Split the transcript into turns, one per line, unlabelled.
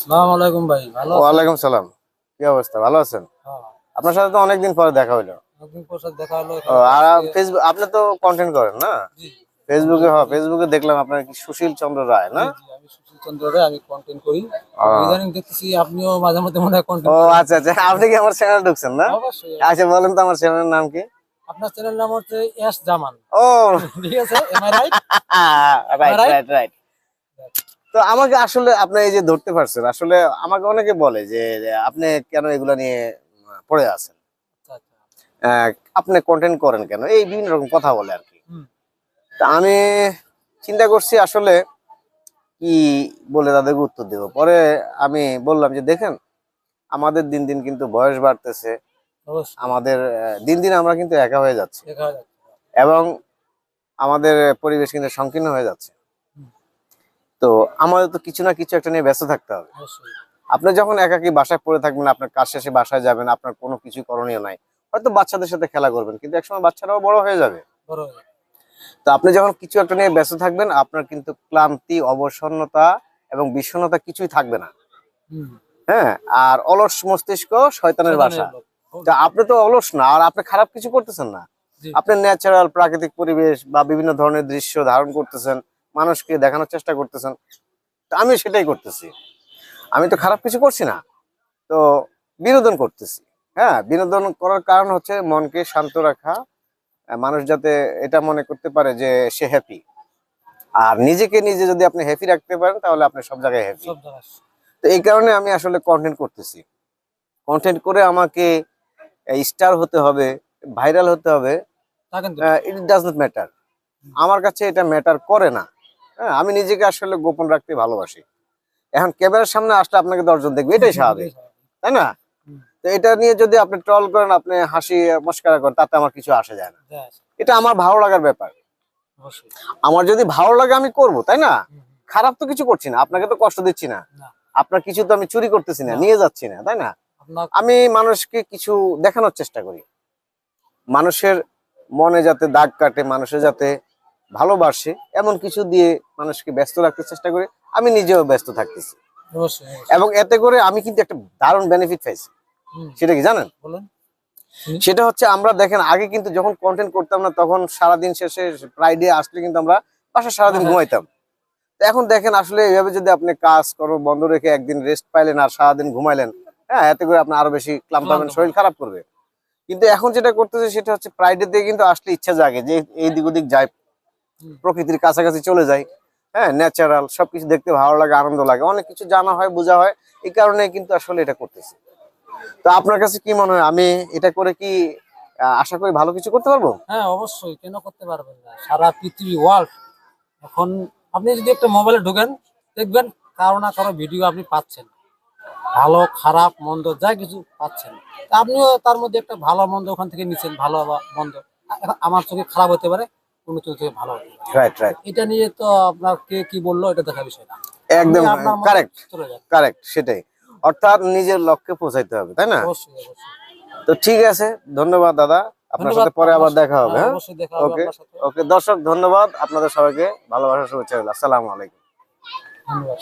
সালাম আলাইকুম ভাই ভালো
ওয়ালাইকুম সালাম। কি অবস্থা? ভালো আছেন?
হ্যাঁ।
আপনার সাথে তো অনেকদিন পরে দেখা হলো
অনেকদিন পর দেখা হলো
আর ফেসবুক আপনি তো কন্টেন্ট করেন না? ফেসবুকে হ্যাঁ ফেসবুকে দেখলাম আপনার কি সুশীল চন্দ্র রায় না?
জি, জি, আমি সুশীল চন্দ্র রায়, আমি কন্টেন্ট করি। ইদানিং দেখতেছি আপনিও মাঝে মনে হয়
ও আচ্ছা আচ্ছা আপনি কি আমার চ্যানেল ঢুকছেন না?
অবশ্যই।
আচ্ছা বলেন তো আমার চ্যানেলের নাম কি?
আপনার চ্যানেল নাম হচ্ছে এস জামান।
ও।
ঠিক আছে? Am I right
right right right তো আমাকে আসলে আপনি এই যে ধরতে পারছেন আসলে আমাকে অনেকে বলে যে আপনি কেন এগুলা নিয়ে পড়ে আছেন?
আচ্ছা আচ্ছা।
আপনি কন্টেন্ট করেন কেন? এই বিভিন্ন রকম কথা বলে আর কি। তা আমি চিন্তা করছি আসলে কি বলে তাদেরকে উত্তর দেব? পরে আমি বললাম যে দেখেন আমাদের দিন দিন কিন্তু বয়স বাড়তেছে। আমাদের দিন দিন আমরা কিন্তু একা হয়ে যাচ্ছি। এবং আমাদের পরিবেশ কিন্তু সংকীর্ণ হয়ে যাচ্ছে। তো আমাদের তো কিছু না কিছু একটা নিয়ে ব্যস্ত থাকতে হবে। আপনি যখন একাকি বাসায় পড়ে থাকবেন আপনার কাজ শেষে বাসায় যাবেন আপনার কোনো কিছু করণীয় নাই হয়তো বাচ্চাদের সাথে খেলা করবেন কিন্তু একসময় বাচ্চারাও বড় হয়ে যাবে। তো আপনি যখন কিছু একটা নিয়ে ব্যস্ত থাকবেন আপনার কিন্তু ক্লান্তি অবসন্নতা এবং বিষণ্ণতা কিছুই থাকবে না। হ্যাঁ আর অলস মস্তিষ্ক শয়তানের বাসা। তো আপনি তো অলস না আর আপনি খারাপ কিছু করতেছেন না। আপনি ন্যাচারাল প্রাকৃতিক পরিবেশ বা বিভিন্ন ধরনের দৃশ্য ধারণ করতেছেন মানুষকে দেখানোর চেষ্টা করতেছেন তো আমি সেটাই করতেছি। আমি তো খারাপ কিছু করছি না তো বিনোদন করতেছি। হ্যাঁ বিনোদন করার কারণ হচ্ছে মনকে শান্ত রাখা মানুষ যাতে এটা মনে করতে পারে যে সে হ্যাপি আর নিজেকে নিজে যদি আপনি হ্যাপি রাখতে পারেন তাহলে আপনি সব জায়গায় হ্যাপি তো এই কারণে আমি আসলে কন্টেন্ট করতেছি। কন্টেন্ট করে আমাকে স্টার হতে হবে ভাইরাল হতে হবে ইট ডাজ নট ম্যাটার আমার কাছে এটা ম্যাটার করে না। হ্যাঁ আমি নিজেকে আসলে গোপন রাখতে ভালোবাসি। এখন ক্যামেরার সামনে আসলে আপনাকে দশজন দেখবে এটাই স্বাভাবিক তাই না? তো এটা নিয়ে যদি আপনি ট্রল করেন আপনি হাসি মস্কারা করেন তাতে আমার কিছু আসে যায় না। এটা আমার ভালো লাগার ব্যাপার। আমার যদি ভালো লাগে আমি করব তাই না। খারাপ তো কিছু করছি না আপনাকে তো কষ্ট দিচ্ছি না। আপনার কিছু তো আমি চুরি করতেছি না। নিয়ে যাচ্ছি না তাই না? আমি মানুষকে কিছু দেখানোর চেষ্টা করি। মানুষের মনে যাতে দাগ কাটে মানুষের যাতে ভালোবাসে এমন কিছু দিয়ে মানুষকে ব্যস্ত রাখতে চেষ্টা করি আমি নিজেও ব্যস্ত থাকতেছি। এবং এতে করে আমি কিন্তু একটা দারুণ বেনিফিট পাইছি। সেটা কি জানেন? সেটা হচ্ছে আমরা দেখেন আগে কিন্তু যখন কন্টেন্ট করতাম না তখন সারাদিন শেষে ফ্রাইডে আসলে কিন্তু আমরা বাসা সারাদিন
হ্যাঁ।
ঘুমাইতাম। এখন দেখেন আসলে এইভাবে যদি আপনি কাজ করো বন্ধ রেখে একদিন রেস্ট পাইলেন আর সারাদিন ঘুমাইলেন হ্যাঁ এতে করে আপনি আরও বেশি ক্লান্ত হবেন শরীর খারাপ করবে। কিন্তু এখন যেটা করতেছে সেটা হচ্ছে ফ্রাইডে দিয়ে কিন্তু আসলে ইচ্ছা জাগে যে এই দিক ওদিক যায়। প্রকৃতির কাছাকাছি চলে যায় হ্যাঁ ন্যাচারাল সবকিছু দেখতে ভালো লাগে, আনন্দ লাগে, অনেক কিছু জানা হয়, বোঝা হয়। এই কারণে কিন্তু আসলে এটা করতেছি। তো আপনার কাছে কি মনে হয়, আমি এটা করে কি আশা করি ভালো কিছু করতে পারব?
হ্যাঁ অবশ্যই, কেন করতে পারবেন না? সারা পৃথিবী ওয়ার্ল্ড এখন আপনি যদি একটা মোবাইলে ঢোকেন, দেখবেন কারও না কারও ভিডিও আপনি পাচ্ছেন। ভালো, খারাপ, মন্দ, যা কিছু পাচ্ছেন। আপনিও তার মধ্যে একটা ভালো মন্দ ওখান থেকে নিচ্ছেন, ভালো বা মন্দ। আমার চোখে খারাপ হতে পারে চোখে থেকে ভালো
রাইট রাইট
এটা নিয়ে তো আপনার কে কি বলল এটা দেখা বিষয় না।
একদম কারেক্ট কারেক্ট সেটাই। অর্থাৎ নিজের লক্ষ্যে পৌঁছাইতে হবে তাই না? তো ঠিক আছে ধন্যবাদ দাদা। আপনার সাথে পরে আবার দেখা হবে হ্যাঁ?
দেখা হবে
ওকে ওকে দর্শক ধন্যবাদ। আপনাদের সবাইকে ভালোবাসা শুভেচ্ছা আসসালামু আলাইকুম।
ধন্যবাদ।